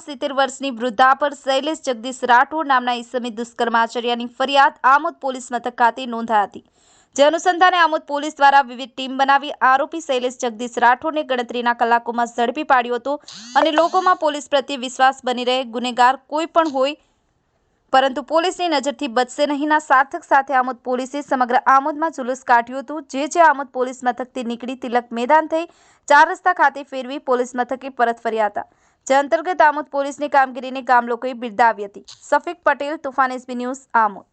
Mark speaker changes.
Speaker 1: સિત્તેર વર્ષની વૃદ્ધા પર શૈલેષ જગદીશ રાઠોડ નામના ઈસમે દુષ્કર્મ આચર્યાની ફરિયાદ આમોદ પોલીસ મથક ખાતે નોંધાઈ હતી. જે અનુસંધાને આમોદ પોલીસ દ્વારા વિવિધ ટીમ બનાવી આરોપી શૈલેષ જગદીશ રાઠોડને ગણતરીના કલાકોમાં ઝડપી પાડ્યો હતો અને લોકોમાં પોલીસ પ્રત્યે વિશ્વાસ બની રહે, ગુનેગાર કોઈ પણ હોય પરંતુ પોલીસની નજરથી બચશે નહીંના સાર્થક સાથે આમોદ પોલીસે સમગ્ર આમોદમાં જુલુસ કાઢ્યું હતું. જે જે આમોદ પોલીસ મથકથી નીકળી તિલક મેદાન થઈ ચાર રસ્તા ખાતે ફેરવી પોલીસ મથકે પરત ફર્યા હતા. જે અંતર્ગત આમોદ પોલીસની કામગીરીને ગામ લોકોએ બિરદાવી હતી. Safik Patel, Toofan SB news, Amod.